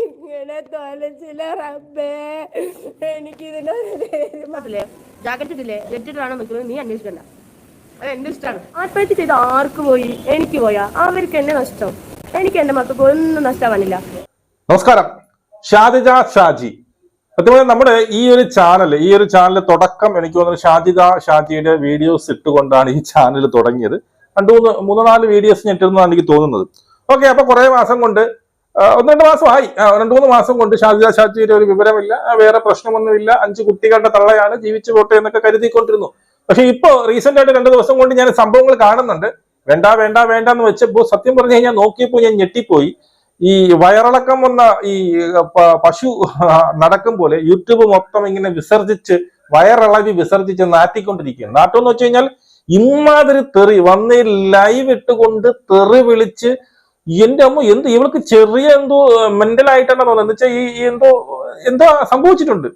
ഇങ്ങനെ തൊലച്ചില്ല റബ്ബേ. എനിക്കിതിനൊരു തീരുമാനത്തില്ലേ ജാക്കറ്റ് ഇട്ടില്ലേ ജെറ്റിട്ടാണോ നിൽക്കുന്നത്? നീ അന്വേഷിക്കണ്ട. അത് എന്റെ ഇഷ്ടമാണ്. ആത്മഹത്യ ചെയ്ത് ആർക്ക് പോയി? എനിക്ക് പോയാ? അവർക്ക് എന്നെ നഷ്ടം. എനിക്ക് എന്റെ മക്കൾക്ക് ഒന്നും നഷ്ടമാവാനില്ല. നമസ്കാരം. ഷാദിജ ഷാജി. അതുപോലെ നമ്മുടെ ഈ ഒരു ചാനൽ ഈ ഒരു ചാനൽ തുടക്കം എനിക്ക് തോന്നുന്നു ഷാജിദ ഷാജിയുടെ വീഡിയോസ് ഇട്ടുകൊണ്ടാണ് ഈ ചാനൽ തുടങ്ങിയത്. രണ്ടു മൂന്ന് മൂന്ന് നാല് വീഡിയോസ് ഞാൻ ഇട്ടിരുന്നതാണ് എനിക്ക് തോന്നുന്നത്. ഓക്കെ അപ്പൊ കുറെ മാസം കൊണ്ട് ഒന്ന് രണ്ട് മാസമായി. രണ്ടു മൂന്ന് മാസം കൊണ്ട് ഷാജിദ ഷാജിയുടെ ഒരു വിവരമില്ല. വേറെ പ്രശ്നമൊന്നുമില്ല. അഞ്ച് കുട്ടികളുടെ തള്ളയാണ് ജീവിച്ചു പോട്ടെ എന്നൊക്കെ കരുതിക്കൊണ്ടിരുന്നു. പക്ഷെ ഇപ്പോ റീസെന്റ് ആയിട്ട് രണ്ട് ദിവസം കൊണ്ട് ഞാൻ സംഭവങ്ങൾ കാണുന്നുണ്ട്. വേണ്ട വേണ്ട വേണ്ട എന്ന് വെച്ചപ്പോ സത്യം പറഞ്ഞു കഴിഞ്ഞാൽ നോക്കിയപ്പോ ഞാൻ ഞെട്ടിപ്പോയി. ഈ വയറിളക്കം വന്ന ഈ പശു നടക്കും പോലെ യൂട്യൂബ് മൊത്തം ഇങ്ങനെ വിസർജിച്ച് വയറിളവി വിസർജിച്ച് നാറ്റിക്കൊണ്ടിരിക്കുകയാണ്. നാട്ടെന്ന് വെച്ച് കഴിഞ്ഞാൽ ഇമാതിരി തെറി വന്ന് ലൈവ് ഇട്ടുകൊണ്ട് തെറി വിളിച്ച് എന്റെ അമ്മ എന്ത് ഇവൾക്ക് ചെറിയ എന്തോ മെന്റൽ ആയിട്ടാണ് തോന്നുന്നത്. എന്ന് വെച്ചാൽ ഈ എന്തോ എന്തോ സംഭവിച്ചിട്ടുണ്ട്?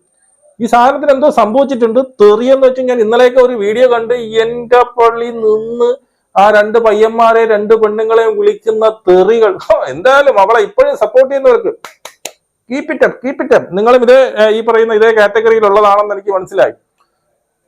ഈ സാധനത്തിന് എന്തോ സംഭവിച്ചിട്ടുണ്ട്. തെറിയെന്ന് വെച്ച് ഞാൻ ഇന്നലെയൊക്കെ ഒരു വീഡിയോ കണ്ട് എന്റെ പള്ളി നിന്ന് ആ രണ്ട് പയ്യന്മാരെ രണ്ട് പെണ്ണുങ്ങളെയും വിളിക്കുന്ന തെറികൾ. എന്തായാലും അവളെ ഇപ്പോഴും സപ്പോർട്ട് ചെയ്യുന്നവർക്ക് keep it up it up നിങ്ങളും ഇതേ ഈ പറയുന്ന ഇതേ കാറ്റഗറിയിലുള്ളതാണെന്ന് എനിക്ക് മനസ്സിലായി.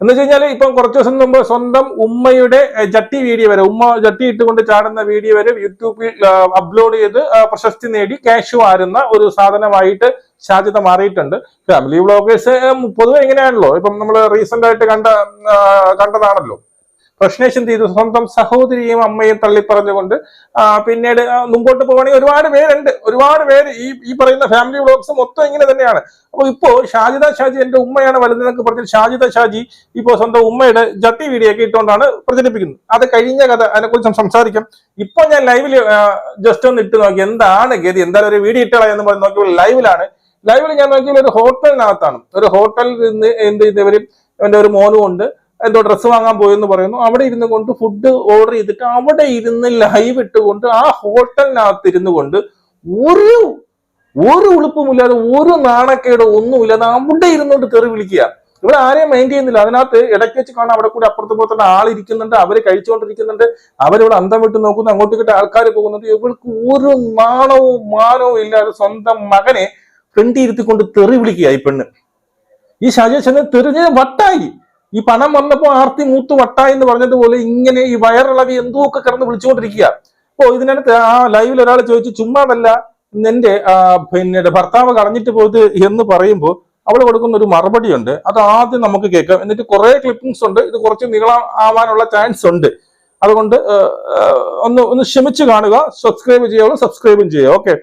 എന്ന് വെച്ച് കഴിഞ്ഞാൽ ഇപ്പം കുറച്ച് ദിവസം മുമ്പ് സ്വന്തം ഉമ്മയുടെ ജട്ടി വീഡിയോ വരെ ഉമ്മ ജട്ടി ഇട്ടുകൊണ്ട് ചാടുന്ന വീഡിയോ വരെ യൂട്യൂബിൽ അപ്ലോഡ് ചെയ്ത് പ്രശസ്തി നേടി ക്യാഷ് വാരുന്ന ഒരു സാധനമായിട്ട് സാധ്യത മാറിയിട്ടുണ്ട്. ഫാമിലി വ്ളോഗേഴ്സ് പൊതുവെ എങ്ങനെയാണല്ലോ ഇപ്പം നമ്മൾ റീസെന്റ് ആയിട്ട് കണ്ട കണ്ടതാണല്ലോ. പ്രശ്നേഷ് എന്ത് ചെയ്തു സ്വന്തം സഹോദരിയും അമ്മയും തള്ളിപ്പറഞ്ഞുകൊണ്ട് പിന്നീട് മുമ്പോട്ട് പോവുകയാണെങ്കിൽ ഒരുപാട് പേരുണ്ട്. ഒരുപാട് പേര് ഈ ഈ പറയുന്ന ഫാമിലി വ്ളോഗ്സ് മൊത്തം ഇങ്ങനെ തന്നെയാണ്. അപ്പോൾ ഇപ്പോ ഷാജിദ ഷാജി എന്റെ ഉമ്മയാണ് വലുതെന്നൊക്കെ പറഞ്ഞ് ഷാജിദ ഷാജി ഇപ്പോ സ്വന്തം ഉമ്മയുടെ ജട്ടി വീഡിയോ ഒക്കെ ഇട്ടുകൊണ്ടാണ് പ്രചരിപ്പിക്കുന്നത്. അത് കഴിഞ്ഞ കഥ അതിനെക്കുറിച്ച് സംസാരിക്കാം. ഇപ്പൊ ഞാൻ ലൈവിൽ ജസ്റ്റ് ഒന്ന് ഇട്ട് നോക്കി. എന്താണ് ഗതി? എന്തായാലും ഒരു വീഡിയോ ഇട്ടള എന്ന് പറഞ്ഞ് നോക്കിയപ്പോൾ ലൈവിലാണ് ലൈവിൽ ഞാൻ നോക്കിയപ്പോൾ ഒരു ഹോട്ടലിനകത്താണ് ഒരു ഹോട്ടലിൽ നിന്ന് എന്ത് ചെയ്തവരും എന്റെ ഒരു മോനും ഉണ്ട്. എന്തോ ഡ്രസ്സ് വാങ്ങാൻ പോയെന്ന് പറയുന്നു. അവിടെ ഇരുന്ന് കൊണ്ട് ഫുഡ് ഓർഡർ ചെയ്തിട്ട് അവിടെ ഇരുന്ന് ലൈവ് ഇട്ടുകൊണ്ട് ആ ഹോട്ടലിനകത്ത് ഇരുന്ന് കൊണ്ട് ഒരു ഒരു ഉളുപ്പുമില്ലാതെ ഒരു നാണക്കേടോ ഒന്നുമില്ലാതെ അവിടെ ഇരുന്നുകൊണ്ട് തെറി വിളിക്കുക. ഇവിടെ ആരെയും മൈൻഡ് ചെയ്യുന്നില്ല. അതിനകത്ത് ഇടയ്ക്ക് വെച്ച് കാണാം അവിടെ കൂടി അപ്പുറത്ത് പുറത്തുള്ള ആളിരിക്കുന്നുണ്ട് അവർ കഴിച്ചുകൊണ്ടിരിക്കുന്നുണ്ട് അവരിവിടെ അന്തം വിട്ട് നോക്കുന്നു അങ്ങോട്ട് കിട്ടി ആൾക്കാർ പോകുന്നുണ്ട്. ഇവർക്ക് ഒരു നാണവും മാനവും ഇല്ലാതെ സ്വന്തം മകനെ ഫ്രണ്ടി ഇരുത്തിക്കൊണ്ട് തെറി വിളിക്കുക ഈ പെണ്ണ്. ഈ ഷാജി ചെന്ന് തെറിഞ്ഞ് വട്ടായി. ഈ പണം വന്നപ്പോ ആർത്തി മൂത്ത് വട്ട എന്ന് പറഞ്ഞതുപോലെ ഇങ്ങനെ ഈ വയറിളവി എന്തോ ഒക്കെ കിടന്ന് വിളിച്ചുകൊണ്ടിരിക്കുക. അപ്പോ ഇതിനകത്ത് ആ ലൈവിൽ ഒരാൾ ചോദിച്ചു ചുമ്മാതല്ല നിന്റെ പിന്നെ ഭർത്താവ് കളഞ്ഞിട്ട് പോയത് എന്ന് പറയുമ്പോൾ അവൾ കൊടുക്കുന്ന ഒരു മറുപടി ഉണ്ട് അത് ആദ്യം നമുക്ക് കേൾക്കാം. എന്നിട്ട് കുറെ ക്ലിപ്പിംഗ്സ് ഉണ്ട്. ഇത് കുറച്ച് നീളം ആവാനുള്ള ചാൻസ് ഉണ്ട്. അതുകൊണ്ട് ഒന്ന് ഒന്ന് ക്ഷമിച്ചു കാണുക. സബ്സ്ക്രൈബ് ചെയ്യുക സബ്സ്ക്രൈബും ചെയ്യുക ഓക്കെ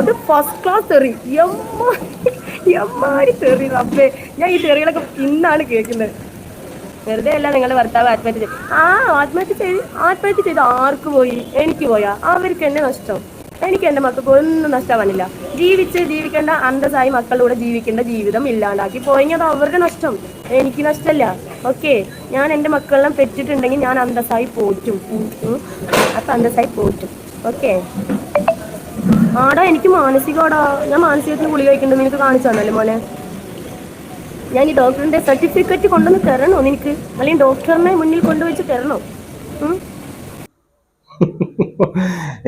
അത് ഫസ്റ്റ് ക്ലാസ് തെറി. എമ്മാരി തെറി അപ്പേ ഞാൻ ഈ തെറികളൊക്കെ ഇന്നാണ് കേൾക്കുന്നത്. വെറുതെ അല്ല നിങ്ങളുടെ ഭർത്താവ് ആത്മഹത്യ ചെയ്ത്. ആ ആത്മഹത്യ ചെയ്ത് ആത്മഹത്യ ചെയ്ത് ആർക്ക് പോയി? എനിക്ക് പോയാ. അവർക്ക് എന്നെ നഷ്ടം. എനിക്ക് എന്റെ മക്കൾക്ക് ഒന്നും നഷ്ടമാണില്ല ജീവിച്ച് ജീവിക്കേണ്ട അന്തസ്സായി മക്കളുടെ ജീവിക്കേണ്ട ജീവിതം ഇല്ലാണ്ടാക്കി പോയെങ്കിൽ അത് അവരുടെ നഷ്ടം. എനിക്ക് നഷ്ടമല്ല ഓക്കെ ഞാൻ എന്റെ മക്കളെല്ലാം പെറ്റിട്ടുണ്ടെങ്കിൽ ഞാൻ അന്തസ്സായി പോറ്റും. അപ്പൊ അന്തസ്സായി പോറ്റും. ഓക്കെ. ആടാ എനിക്ക് മാനസികമാടാ ഞാൻ മാനസികത്തിന് ഗുളിക കഴിക്കണ്ടെന്ന് നിനക്ക് കാണിച്ചു തന്നല്ലേ മോനെ? ഞാൻ ഈ ഡോക്ടറിന്റെ സർട്ടിഫിക്കറ്റ് കൊണ്ടുവന്ന് തരണോ നിനക്ക്? അല്ലെങ്കിൽ ഡോക്ടറിനെ മുന്നിൽ കൊണ്ടുവച്ച് തരണോ?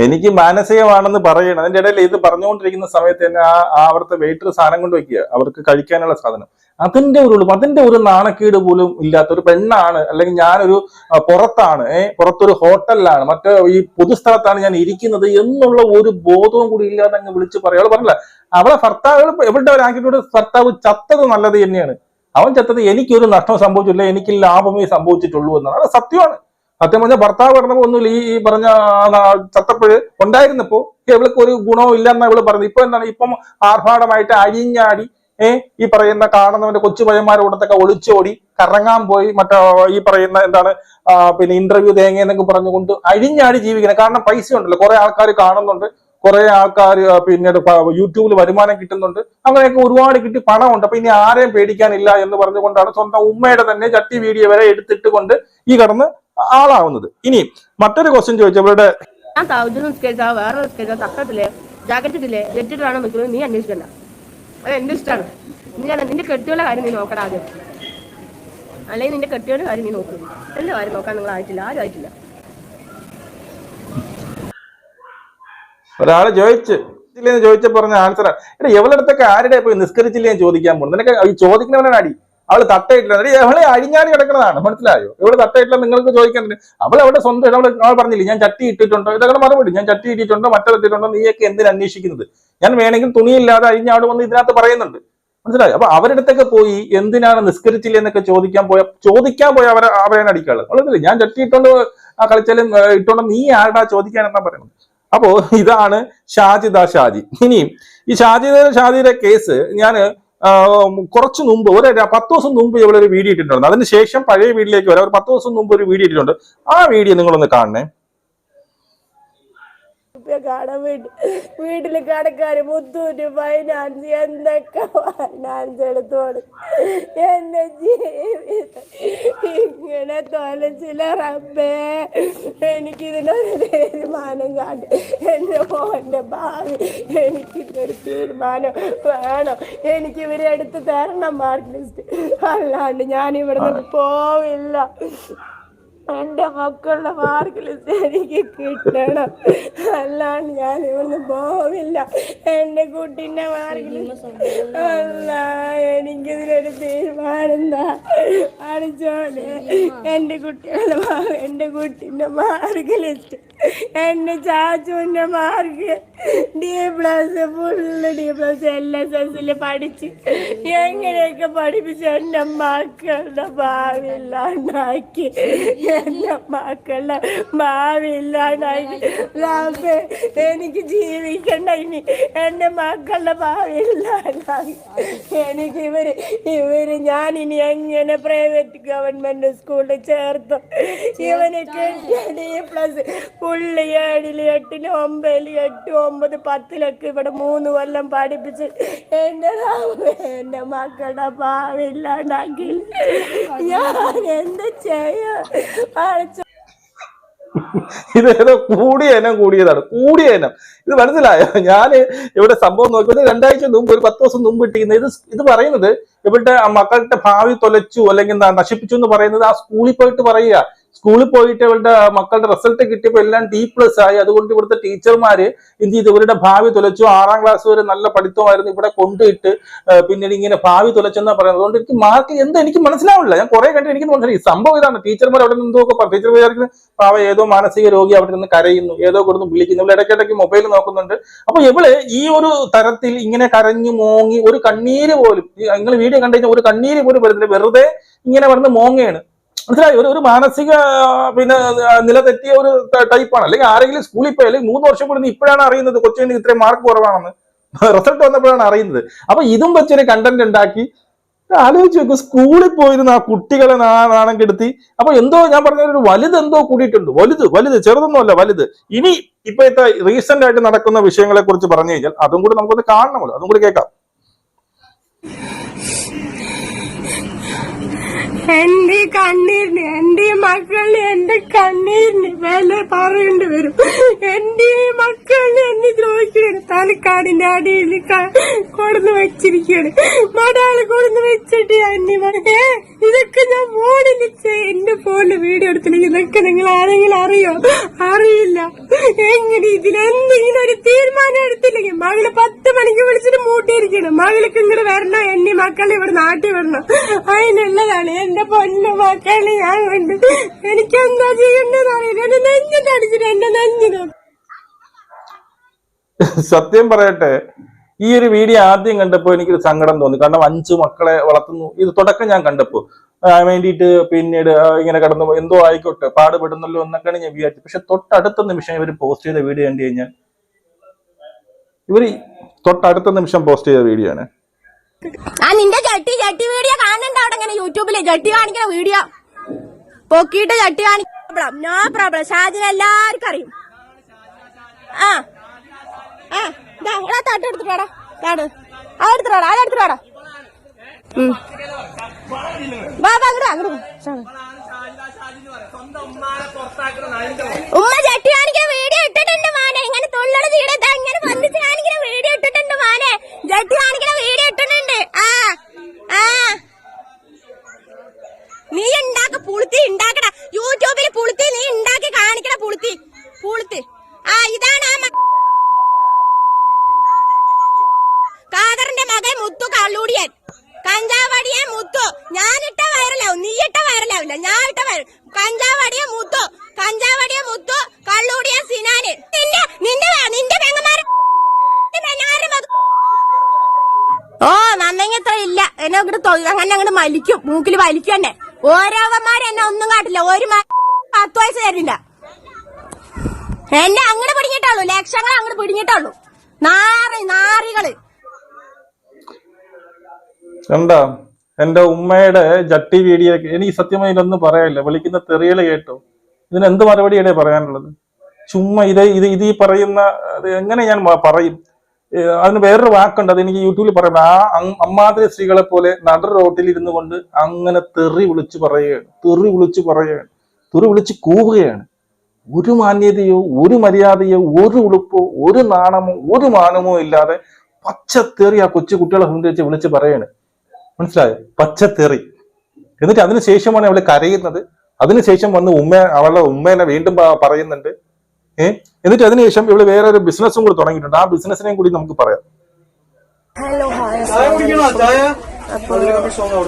എനിക്ക് മാനസികമാണെന്ന് പറയണം. അതിന്റെ ഇടയിൽ ഇത് പറഞ്ഞുകൊണ്ടിരിക്കുന്ന സമയത്ത് തന്നെ ആ അവിടുത്തെ വെയിറ്റർ സാധനം കൊണ്ട് വെക്കുക. അവർക്ക് കഴിക്കാനുള്ള സാധനം. അതിന്റെ ഒരു അതിന്റെ ഒരു നാണക്കേട് പോലും ഇല്ലാത്ത ഒരു പെണ്ണാണ് അല്ലെങ്കിൽ ഞാനൊരു പുറത്താണ് പുറത്തൊരു ഹോട്ടലിലാണ് മറ്റേ ഈ പൊതുസ്ഥലത്താണ് ഞാൻ ഇരിക്കുന്നത് എന്നുള്ള ഒരു ബോധവും കൂടി ഇല്ലാതെ അങ്ങ് വിളിച്ച് പറയാൾ പറഞ്ഞില്ല അവളെ ഭർത്താവ് എവിടെ ഒരു ഭർത്താവ് ചത്തത് നല്ലത് തന്നെയാണ്. അവൻ ചത്തത് എനിക്കൊരു നഷ്ടം സംഭവിച്ചില്ല എനിക്ക് ലാഭമേ സംഭവിച്ചിട്ടുള്ളൂ എന്നാണ്. അത് സത്യമാണ്. സത്യം പറഞ്ഞാൽ ഭർത്താവ് പറഞ്ഞപ്പോ ഒന്നുമില്ല. ഈ പറഞ്ഞ ചത്തപ്പോഴ് ഉണ്ടായിരുന്നപ്പോ ഇവൾക്ക് ഒരു ഗുണവും ഇല്ല എന്നാ ഇവൾ പറഞ്ഞത്. ഇപ്പൊ എന്താണ്? ഇപ്പം ആർഭാടമായിട്ട് അഴിഞ്ഞാടി ഏ ഈ പറയുന്ന കാണുന്നവന്റെ കൊച്ചു കൂട്ടത്തൊക്കെ ഒളിച്ചോടി കറങ്ങാൻ പോയി മറ്റേ ഈ പറയുന്ന എന്താണ് പിന്നെ ഇന്റർവ്യൂ തേങ്ങ എന്നൊക്കെ പറഞ്ഞുകൊണ്ട് അഴിഞ്ഞാടി ജീവിക്കണം കാരണം പൈസ ഉണ്ടല്ലോ. കുറെ ആൾക്കാർ കാണുന്നുണ്ട്. കുറെ ആൾക്കാർ പിന്നീട് യൂട്യൂബിൽ വരുമാനം കിട്ടുന്നുണ്ട്. അങ്ങനെയൊക്കെ ഒരുപാട് കിട്ടി പണമുണ്ട്. അപ്പൊ ഇനി ആരെയും പേടിക്കാനില്ല എന്ന് പറഞ്ഞുകൊണ്ടാണ് സ്വന്തം ഉമ്മയുടെ തന്നെ ചട്ടി വീഡിയോ വരെ എടുത്തിട്ട് കൊണ്ട് ഈ കടന്ന് ആളാവുന്നത്. ഇനി മറ്റൊരു ക്വസ്റ്റ്യൻ ചോദിച്ചു. അവരുടെ ഞാൻ വേറെ തക്കത്തില്ലേ ജാക്കറ്റ് ഇട്ടില്ലേ ജെറ്റിട്ടാണോ നിൽക്കുന്നത്? നീ അന്വേഷിക്കണ്ട. അത് എന്റെ ഇഷ്ടമാണ് നീ നിന്റെ കെട്ടിയുള്ള കാര്യം നീ നോക്കണം ആദ്യം. അല്ലെങ്കിൽ നിന്റെ കെട്ടിയുടെ കാര്യം നീ നോക്കും. എന്റെ കാര്യം നോക്കാൻ നിങ്ങൾ ആയിട്ടില്ല ആരും ആയിട്ടില്ല. ഒരാൾ ചോദിച്ചു ചോദിച്ചപ്പോ ചോദിച്ച പറഞ്ഞ ആൻസർ എടാ ആരുടെ പോയി നിസ്കരിച്ചില്ലേ ചോദിക്കാൻ പോകുന്നു നിനക്ക് ഈ ചോദിക്കുന്നവനാണ് അടി അവൾ തട്ടയിട്ടില്ല. അവളെ അഴിഞ്ഞാടി കിടക്കുന്നതാണ്. മനസ്സിലായോ? ഇവിടെ തട്ടയിട്ടില്ല നിങ്ങൾക്ക് ചോദിക്കാൻ അവൾ അവിടെ സ്വന്തം അവൾ അവൾ പറഞ്ഞില്ലേ ഞാൻ ചട്ടി ഇട്ടിട്ടുണ്ടോ? ഇതൊക്കെ മറുപടി. ഞാൻ ചട്ടി ഇട്ടിട്ടുണ്ടോ? മറ്റെടുത്തിട്ടുണ്ടോ നീയൊക്കെ എന്തിനാ അന്വേഷിക്കുന്നത്? ഞാൻ വേണമെങ്കിൽ തുണിയില്ലാതെ അഴിഞ്ഞാട് വന്ന് ഇതിനകത്ത് പറയുന്നുണ്ട്. മനസ്സിലായോ? അപ്പൊ അവരടുത്തൊക്കെ പോയി എന്തിനാണ് നിസ്കരിച്ചില്ല എന്നൊക്കെ ചോദിക്കാൻ പോയ ചോദിക്കാൻ പോയ അവരെ അവരെ അടിക്കാൾ അവളില്ലേ ഞാൻ ചട്ടി ഇട്ടോണ്ട് ആ കളിച്ചാലും ഇട്ടോണ്ട് നീ ആരുടെ ചോദിക്കാൻ എന്നാ പറയുന്നത്. അപ്പോ ഇതാണ് ഷാജിദ ഷാജി. ഇനിയും ഈ ഷാജിദ ഷാജിയുടെ കേസ് ഞാൻ കുറച്ച് മുമ്പ് ഒരു പത്ത് ദിവസം മുമ്പ് ഇവിടെ ഒരു വീഡിയോ ഇട്ടിട്ടുണ്ട് അതിന് ശേഷം പഴയ വീഡിയോയിലേക്ക് വരാം. ഒരു പത്ത് ദിവസം മുമ്പ് ഒരു വീഡിയോ ഇട്ടിട്ടുണ്ട്. ആ വീഡിയോ നിങ്ങളൊന്ന് കാണണേ. ഇപ്പൊ കാണാൻ വേണ്ടി വീട്ടിൽ കടക്കാര് മുത്തൂറ്റ് ഫൈനാൻസ് എന്തൊക്കെ ഫൈനാൻസ് എടുത്തോട് എന്റെ ജീവിതം ഇങ്ങനെ തൊലച്ചില്ല റബ്ബേ. എനിക്കിതിനൊരു തീരുമാനം കാണ് എന്റെ മോന്റെ ഭാവി എനിക്കിതൊരു തീരുമാനം വേണം. എനിക്ക് ഇവരെ എടുത്ത് തരണം മാർക്ക് ലിസ്റ്റ് അല്ലാണ്ട് ഞാൻ ഇവിടുന്ന് പോവില്ല. എന്റെ മക്കളുടെ മാർക്ക് ലിസ്റ്റ് എനിക്ക് കിട്ടണം. അല്ലാണ്ട് ഞാൻ ഇവിടുന്ന് പോവില്ല. എന്റെ കുട്ടീന്റെ മാർക്ക് ലിസ്റ്റ് അല്ല എനിക്കിതിനൊരു തീരുമാനം എന്താ എന്റെ കുട്ടികളുടെ എന്റെ എന്റെ കുട്ടീന്റെ എന്റെ ചാച്ചുവിന്റെ mark D plus full D plus L S എസിൽ പഠിച്ച്. എങ്ങനെയൊക്കെ പഠിപ്പിച്ച് എന്റെ മക്കളുടെ ഭാവി ഇല്ലാണ്ടാക്കി എന്റെ മക്കളുടെ ഭാവി ഇല്ലാണ്ടാക്കി എനിക്ക് ജീവിക്കണ്ട ഇനി. എന്റെ മക്കളുടെ ഭാവി ഇല്ലാണ്ടാക്കി എനിക്ക് ഇവർ ഇവർ ഞാൻ ഇനി എങ്ങനെ പ്രൈവറ്റ് ഗവൺമെന്റ് സ്കൂളിൽ ചേർത്തു? ഇവനെ ഡി പ്ലസ് പുള്ളി ഏഴിൽ എട്ടിൽ ഒമ്പതിൽ എട്ട് ഒമ്പത് പത്തിലൊക്കെ ഇവിടെ മൂന്ന് കൊല്ലം പഠിപ്പിച്ച് എന്റെ എന്റെ മക്കളുടെ പാവില്ലാണ്ടാക്കി. ഞാൻ എന്ത് ചെയ്യാ? ഇതേതോ കൂടിയ ഇനം കൂടിയതാണ് കൂടിയ ഇനം. ഇത് മനസ്സിലായോ? ഞാൻ ഇവിടെ സംഭവം നോക്കിയത് രണ്ടാഴ്ച മുമ്പ് ഒരു പത്ത് ദിവസം മുമ്പ് ഇട്ടിരുന്ന ഇത് ഇത് പറയുന്നത് ഇവരുടെ മക്കളുടെ ഭാവി തൊലച്ചു അല്ലെങ്കിൽ നശിപ്പിച്ചു എന്ന് പറയുന്നത് ആ സ്കൂളിൽ പോയിട്ട് പറയുക. സ്കൂളിൽ പോയിട്ട് ഇവരുടെ മക്കളുടെ റിസൾട്ട് കിട്ടിയപ്പോൾ എല്ലാം ഡി പ്ലസ് ആയി. അതുകൊണ്ട് ഇവിടുത്തെ ടീച്ചർമാര് എന്ത് ചെയ്തു? ഇവരുടെ ഭാവി തുലച്ചു. ആറാം ക്ലാസ് വരെ നല്ല പഠിത്തമായിരുന്നു ഇവിടെ കൊണ്ടുപോയിട്ട് പിന്നീട് ഇങ്ങനെ ഭാവി തുലച്ചെന്നാ പറയുന്നത്. അതുകൊണ്ട് എനിക്ക് മാർക്ക് എന്താ എനിക്ക് മനസ്സിലാവില്ല. ഞാൻ കുറെ കണ്ടിട്ട് എനിക്ക് മനസ്സിലായി. സംഭവം ഇതാണ്. ടീച്ചർമാർ അവിടെ നിന്ന് നോക്കുക ടീച്ചർ വിചാരിക്കുന്നത് പാവ ഏതോ മാനസിക രോഗി അവിടെ നിന്ന് കരയുന്നു. ഏതോ കൊടുന്ന് വിളിക്കുന്നു. ഇവിടെ ഇടയ്ക്കിടയ്ക്ക് മൊബൈൽ നോക്കുന്നുണ്ട്. അപ്പൊ ഇവൾ ഈ ഒരു തരത്തിൽ ഇങ്ങനെ കരഞ്ഞു മോങ്ങി ഒരു കണ്ണീര് പോലും നിങ്ങൾ വീഡിയോ കണ്ടു കഴിഞ്ഞാൽ ഒരു കണ്ണീര് പോലും വരുന്നില്ല. വെറുതെ ഇങ്ങനെ വന്ന് മോങ്ങയാണ് മനസ്സിലായി? ഒരു ഒരു മാനസിക പിന്നെ നില തെറ്റിയ ഒരു ടൈപ്പാണ്. അല്ലെങ്കിൽ ആരെങ്കിലും സ്കൂളിൽ പോയി അല്ലെങ്കിൽ മൂന്ന് വർഷം കൂടി ഇപ്പോഴാണ് അറിയുന്നത് കൊച്ചിന് ഇത്രയും മാർക്ക് കുറവാണെന്ന്. റിസൾട്ട് വന്നപ്പോഴാണ് അറിയുന്നത്. അപ്പൊ ഇതും വെച്ചൊരു കണ്ടന്റ് ഉണ്ടാക്കി. ആലോചിച്ച് നോക്കും സ്കൂളിൽ പോയിരുന്ന ആ കുട്ടികളെ നാണം കെടുത്തി അപ്പൊ എന്തോ ഞാൻ പറഞ്ഞ ഒരു വലുത് എന്തോ കൂടിയിട്ടുണ്ട്. വലുത് വലുത് ചെറുതൊന്നുമല്ല വലുത്. ഇനി ഇപ്പോഴത്തെ റീസെന്റ് ആയിട്ട് നടക്കുന്ന വിഷയങ്ങളെ കുറിച്ച് പറഞ്ഞു കഴിഞ്ഞാൽ അതും കൂടി നമുക്കൊന്ന് കാണണമല്ലോ. അതും കൂടി കേൾക്കാം. എന്റെ കണ്ണീരിന് എന്റെ മക്കളിന് എന്റെ കണ്ണീരിന് വില പറയേണ്ടി വരും. എന്റെ ഈ മക്കളിന് എന്നെ ദ്രോഹിക്കുകയാണ് തലക്കാടിന്റെ അടിയിൽ കൊടുന്ന് വെച്ചിരിക്കുകയാണ് മടാൾ കൊടുന്ന് വെച്ചിട്ട് എന്നെ പറഞ്ഞേ ഇതൊക്കെ ഞാൻ ഫോണിൽ എന്റെ ഫോണിൽ വീഡിയോ എടുത്തില്ലെങ്കിൽ ഇതൊക്കെ നിങ്ങൾ ആരെങ്കിലും അറിയോ? അറിയില്ല. എങ്ങനെ ഇതിൽ എന്തെങ്കിലും ഒരു തീരുമാനം എടുത്തില്ലെങ്കിൽ മകൾ പത്ത് മണിക്ക് വിളിച്ചിട്ട് മൂട്ടിയിരിക്കണം മകൾക്ക് ഇങ്ങോട്ട് വരണം എന്നെ മക്കളെ ഇവിടെ നാട്ടിൽ വരണം അതിനുള്ളതാണ് എന്റെ പൊന്നു മക്കളെ ഞാൻ കണ്ടു എനിക്ക് എന്താ ചെയ്യേണ്ടതെന്ന് അറിയില്ല. എന്റെ നെഞ്ഞിട്ട് അടിച്ചിട്ട് എന്റെ നെഞ്ഞിന് സത്യം പറയട്ടെ ഈ ഒരു വീഡിയോ ആദ്യം കണ്ടപ്പോൾ എനിക്കൊരു സങ്കടം തോന്നി. കാരണം അഞ്ച് മക്കളെ വളർത്തുന്നു. ഇത് തുടക്കം ഞാൻ കണ്ടപ്പോൾ വേണ്ടിയിട്ട് പിന്നീട് ഇങ്ങനെ കടന്നു. എന്തോ ആയിക്കോട്ടെ പാടുപെടുന്നല്ലോ എന്നൊക്കെയാണ് ഞാൻ വിചാരിച്ചു പക്ഷെ തൊട്ടടുത്ത നിമിഷം ഇവർ പോസ്റ്റ് ചെയ്ത വീഡിയോ കണ്ടു കഴിഞ്ഞാൽ ഇവർ തൊട്ടടുത്ത നിമിഷം പോസ്റ്റ് ചെയ്ത വീഡിയോ ആണ്. ആ നിന്റെ ചട്ടി ചട്ടി വീഡിയോ കാണണ്ട. അവിടെ ഇങ്ങനെ യൂട്യൂബിൽ ചട്ടി കാണിക്കുന്ന വീഡിയോ. പൊക്കിയിട്ട് ചട്ടി കാണിക്കുന്ന നോ പ്രോബ്ലം ഷാജിന് എല്ലാവർക്കും അറിയും. ആ. ആ ദാ, എടാ തട്ട് എടുത്തിട്ട് വാടാ. താട് അതെടുത്തിട്ട് വാടാ അതെടുത്തിട്ട് വാടാ. ഉം. വാ വാ അങ്ങോട്ട് അങ്ങോട്ട് ഉമ്മ ചട്ടി കാണിക്കുന്ന വീഡിയോ ഇട്ടിട്ടുണ്ട് മോനെ ഇങ്ങനെ തുള്ളണ ചെയ്യണത് ഇങ്ങനെ വന്നിച്ച് കാണിക്കുന്ന വീഡിയോ ഇട്ടിട്ടുണ്ട് മോനെ ചട്ടി കാണിക്കുന്ന വീഡിയോ ഇട്ടിട്ടുണ്ട് ആ ആ നീ ഉണ്ടാക്ക പുളുത്തി ഉണ്ടാക്കട യൂട്യൂബിൽ പുളുത്തി നീ ഉണ്ടാക്കി കാണിക്കട പുളുത്തി പുളുത്തി ആ ഇതാണ് ആ മ- കള്ളൂടിയൻ കഞ്ചാവടിയെ മുത്തു ഞാനിട്ട വയറലാവും നീ ഇട്ട വയറലാവില്ല ഞാൻ ഇട്ട വയറ കഞ്ചാവടിയെ മുത്തു കഞ്ചാവടിയെ മുത്തു കള്ളൂടിയ സിനാന് നിന്റെ നിന്റെ നിന്റെ പെങ്ങന്മാരെ പെണ്ണാരും അത് ഓ നന്നെങ്കിൽ ഇത്ര ഇല്ല എന്നെ അങ്ങോട്ട് തൊ- അങ്ങോട്ട് മൂക്കിൽ വലിക്കും തന്നെ ഓരോവന്മാരെ എന്നെ ഒന്നും കാട്ടില്ല. ഒരു പത്ത് വയസ്സ് തരില്ല എന്നെ അങ്ങനെ പിടിഞ്ഞിട്ടുള്ളൂ ലക്ഷങ്ങൾ അങ്ങനെ പിടിഞ്ഞിട്ടുള്ളൂ നാറി നാറികൾ. കണ്ടോ? എന്റെ ഉമ്മയുടെ ജട്ടി വീഡിയോ എനിക്ക് സത്യമായി ഇതൊന്നും പറയാനില്ല. വിളിക്കുന്ന തെറിയൽ കേട്ടോ. ഇതിന് എന്ത് മറുപടിയാണ് പറയാനുള്ളത്? ചുമ്മാ ഇത് ഇത് ഇത് ഈ പറയുന്ന എങ്ങനെ ഞാൻ പറയും? അതിന് വേറൊരു വാക്കുണ്ട്. അത് എനിക്ക് യൂട്യൂബിൽ പറയുന്നത് ആ അമ്മാതിരി സ്ത്രീകളെ പോലെ നട റോട്ടിൽ ഇരുന്നു കൊണ്ട് അങ്ങനെ തെറി വിളിച്ചു പറയുകയാണ്. തെറി വിളിച്ചു പറയുകയാണ്. തെറി വിളിച്ച് കൂവുകയാണ്. ഒരു മാന്യതയോ ഒരു മര്യാദയോ ഒരു ഉളുപ്പോ ഒരു നാണമോ ഒരു മാനമോ ഇല്ലാതെ പച്ചത്തേറി ആ കൊച്ചു കുട്ടികളെ സംബന്ധിച്ച് വിളിച്ച് പറയാണ് മനസ്സിലായോ? പച്ചത്തെറി എന്നിട്ട് അതിനുശേഷമാണ് അവൾ കരയുന്നത്. അതിനുശേഷം വന്ന് ഉമ്മ അവളുടെ ഉമ്മേനെ വീണ്ടും പറയുന്നുണ്ട്. ഏ? എന്നിട്ട് അതിനുശേഷം ഇവിടെ വേറെ ഒരു ബിസിനസ്സും കൂടി തുടങ്ങിയിട്ടുണ്ട്. ആ ബിസിനസ്സിനെയും കൂടി നമുക്ക് പറയാം. ഹലോ ഹായ്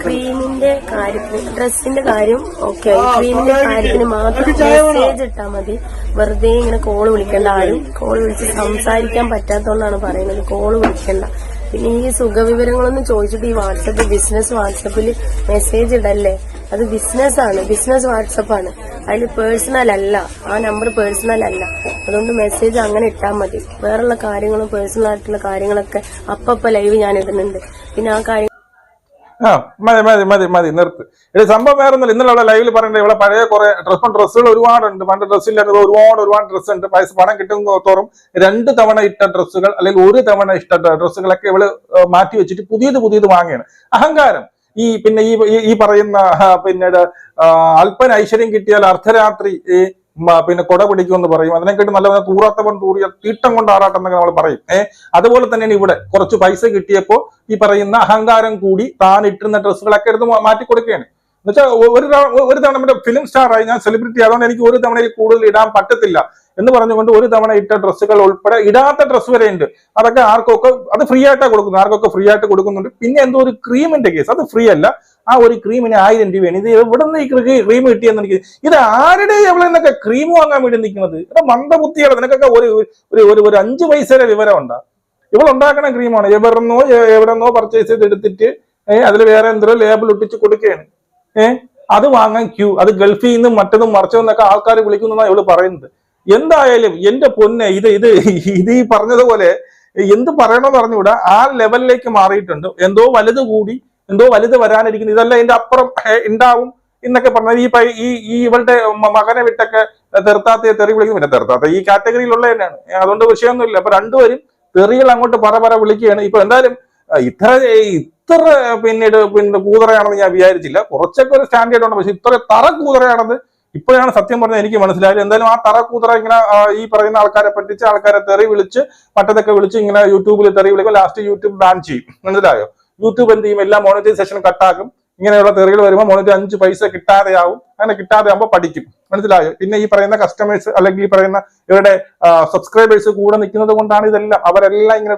ക്രീമിന്റെ കാര്യത്തിന് ഡ്രസ്സിന്റെ കാര്യം ഓക്കെ ക്രീമിന്റെ കാര്യത്തിന് മാത്രം മെസ്സേജ് ഇട്ടാ മതി. വെറുതെ ഇങ്ങനെ കോൾ വിളിക്കേണ്ട ആരും. കോൾ വിളിച്ച് സംസാരിക്കാൻ പറ്റാത്തോണ്ടാണ് പറയുന്നത്. കോൾ വിളിക്കണ്ട. പിന്നെ ഈ സുഖവിവരങ്ങളൊന്നും ചോദിച്ചിട്ട് ഈ വാട്സപ്പ് ബിസിനസ് വാട്സപ്പിൽ മെസ്സേജ് ഇടല്ലേ? അത് ബിസിനസ് ആണ്. ബിസിനസ് വാട്സപ്പ് ആണ് അതിൽ പേഴ്സണൽ അല്ല. ആ നമ്പർ പേഴ്സണൽ അല്ല. അതുകൊണ്ട് മെസ്സേജ് അങ്ങനെ ഇട്ടാൽ മതി. വേറെയുള്ള കാര്യങ്ങളും പേഴ്സണൽ ആയിട്ടുള്ള കാര്യങ്ങളൊക്കെ അപ്പപ്പ ലൈവ് ഞാൻ ഇടുന്നുണ്ട്. പിന്നെ ആ കാര്യം ആ മതി മതി മതി മതി നിർത്ത്. ഇത് സംഭവം വേറെ ഒന്നുമില്ല ഇന്നലെ അവിടെ ലൈവിൽ പറയണ്ടേ ഇവിടെ പഴയ കുറെ ഡ്രസ് ഡ്രസ്സുകൾ ഒരുപാടുണ്ട്. പണ്ട് ഡ്രസ്സ് ഇല്ലാത്തത് ഒരുപാട് ഒരുപാട് ഡ്രസ്സ് ഉണ്ട്. പൈസ പണം കിട്ടും തോറും രണ്ട് തവണ ഇട്ട ഡ്രസ്സുകൾ അല്ലെങ്കിൽ ഒരു തവണ ഇഷ്ട ഡ്രസ്സുകളൊക്കെ ഇവൾ മാറ്റി വെച്ചിട്ട് പുതിയത് പുതിയത് വാങ്ങിയാണ്. അഹങ്കാരം. ഈ പിന്നെ ഈ ഈ- പറയുന്ന പിന്നെ പിന്നീട് അല്പന ഐശ്വര്യം കിട്ടിയാൽ അർദ്ധരാത്രി പിന്നെ കൊട പിടിക്കുമെന്ന് പറയും. അതിനെക്കാട്ടി നല്ല തൂറാത്തവൻ തൂറിയ തീട്ടം കൊണ്ട് ആറാട്ടം എന്നൊക്കെ നമ്മൾ പറയും. ഏഹ് അതുപോലെ തന്നെയാണ് ഇവിടെ കുറച്ച് പൈസ കിട്ടിയപ്പോ ഈ പറയുന്ന അഹങ്കാരം കൂടി താൻ ഇട്ടിരുന്ന ഡ്രസ്സുകളൊക്കെ എടുത്ത് മാറ്റി കൊടുക്കുകയാണ്. എന്നുവെച്ചാൽ ഒരു ഒരു തവണ ഫിലിം സ്റ്റാർ ആയി ഞാൻ സെലിബ്രിറ്റി ആയതുകൊണ്ട് എനിക്ക് ഒരു തവണയിൽ കൂടുതൽ ഇടാൻ പറ്റത്തില്ല. എന്ന് പറഞ്ഞുകൊണ്ട് ഒരു തവണ ഇട്ട ഡ്രസ്സുകൾ ഉൾപ്പെടെ ഇടാത്ത ഡ്രസ്സ് വരെ ഉണ്ട് അതൊക്കെ ആർക്കൊക്കെ അത് ഫ്രീ ആയിട്ടാണ് കൊടുക്കുന്നത്. ആർക്കൊക്കെ ഫ്രീ ആയിട്ട് കൊടുക്കുന്നുണ്ട്. പിന്നെ എന്തോ ഒരു ക്രീമിന്റെ കേസ് അത് ഫ്രീ അല്ല. ആ ഒരു ക്രീമിന് ആയിരം രൂപയാണ് ഇത് എവിടെ നിന്ന് ഈ ക്രീം കിട്ടിയെന്ന് എനിക്ക് ഇത് ആരുടെ എവിടെ നിന്നൊക്കെ ക്രീം വാങ്ങാൻ വേണ്ടി നിൽക്കുന്നത്? ഇവിടെ മന്ദബുദ്ധിയാണ് നിനക്കൊക്കെ ഒരു ഒരു ഒരു അഞ്ച് പൈസയുടെ വിവരം ഉണ്ടാ ഇവൾ ഉണ്ടാക്കുന്ന ക്രീമാണ് എവിടെന്നോ എവിടെന്നോ പർച്ചേസ് ചെയ്ത് എടുത്തിട്ട് അതിൽ വേറെ എന്തോ ലേബിൾ ഒട്ടിച്ച് കൊടുക്കുകയാണ്. ഏഹ് അത് വാങ്ങാൻ ക്യൂ അത് ഗൾഫിൽ നിന്നും മറ്റതും മറിച്ചതും എന്നൊക്കെ ആൾക്കാർ വിളിക്കുന്നതാണ് ഇവൾ പറയുന്നത്. എന്തായാലും എന്റെ പൊന്നെ ഇത് ഇത് ഇത് ഈ പറഞ്ഞതുപോലെ എന്ത് പറയണമെന്ന് പറഞ്ഞുകൂടാ ആ ലെവലിലേക്ക് മാറിയിട്ടുണ്ട്. എന്തോ വലുത് കൂടി എന്തോ വലുത് വരാനിരിക്കുന്നു. ഇതല്ല ഇതിന്റെ അപ്പുറം ഉണ്ടാവും എന്നൊക്കെ പറഞ്ഞാൽ ഈ ഈ ഈ ഇവളുടെ മകനെ വിട്ടൊക്കെ തെറുത്താത്തയെ തെറി വിളിക്കുന്നു. പിന്നെ തെറുത്താത്ത ഈ കാറ്റഗറിയിലുള്ള തന്നെയാണ്. അതുകൊണ്ട് വിഷയമൊന്നുമില്ല. അപ്പൊ രണ്ടുപേരും തെറികൾ അങ്ങോട്ട് പറ പറ വിളിക്കുകയാണ്. ഇപ്പൊ എന്തായാലും ഇത്ര ഇത്ര പിന്നീട് പിന്നെ കൂതറയാണെന്ന് ഞാൻ വിചാരിച്ചില്ല. കുറച്ചൊക്കെ ഒരു സ്റ്റാൻഡേർഡ് ഉണ്ട്. പക്ഷെ ഇത്ര തറ കൂതറയാണെന്ന് ഇപ്പോഴാണ് സത്യം പറഞ്ഞത് എനിക്ക് മനസ്സിലായത്. എന്തായാലും ആ തറ ഇങ്ങനെ ഈ പറയുന്ന ആൾക്കാരെ പറ്റിച്ച് ആൾക്കാരെ തെറി വിളിച്ച് മറ്റതൊക്കെ വിളിച്ച് ഇങ്ങനെ യൂട്യൂബിൽ തെറി വിളിക്കും. ലാസ്റ്റ് യൂട്യൂബ് ബാൻ ചെയ്യും. മനസ്സിലായോ? യൂട്യൂബ് എന്ത് ചെയ്യും? എല്ലാം മോണിറ്റൈസേഷൻ കട്ടാക്കും ഇങ്ങനെയുള്ള തെറികൾ വരുമ്പോൾ മോണിറ്റൈസ് അഞ്ച് പൈസ കിട്ടാതെയാവും. അങ്ങനെ കിട്ടാതെ ആകുമ്പോൾ പഠിക്കും. മനസ്സിലായോ? പിന്നെ ഈ പറയുന്ന കസ്റ്റമേഴ്സ് അല്ലെങ്കിൽ ഈ പറയുന്ന ഇവരുടെ സബ്സ്ക്രൈബേഴ്സ് കൂടെ നിൽക്കുന്നത് കൊണ്ടാണ് ഇതെല്ലാം. അവരെല്ലാം ഇങ്ങനെ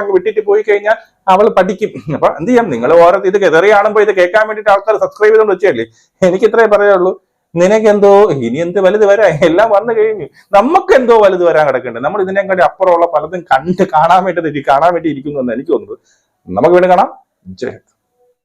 അങ്ങ് വിട്ടിട്ട് പോയി കഴിഞ്ഞാൽ അവൾ പഠിക്കും. അപ്പൊ എന്ത് ചെയ്യാം? നിങ്ങൾ ഓരോ ഇത് തെറി ഇത് കേൾക്കാൻ വേണ്ടിയിട്ട് ആൾക്കാർ സബ്സ്ക്രൈബ് ചെയ്തുകൊണ്ട് വെച്ചല്ലേ എനിക്ക് ഇത്രേ പറയുള്ളൂ നിനക്കെന്തോ ഇനി എന്ത് വലുത് വരാ എല്ലാം വന്നു കഴിഞ്ഞു. നമുക്ക് എന്തോ വലുത് വരാൻ കിടക്കുന്നുണ്ട്. നമ്മൾ ഇതിനെക്കാട്ടി അപ്പുറമുള്ള പലതും കണ്ട് കാണാൻ വേണ്ടി കാണാൻ വേണ്ടി ഇരിക്കുന്നു എന്ന് എനിക്ക് തോന്നുന്നത്. നമുക്ക് വീണ്ടും കാണാം. ജയ്.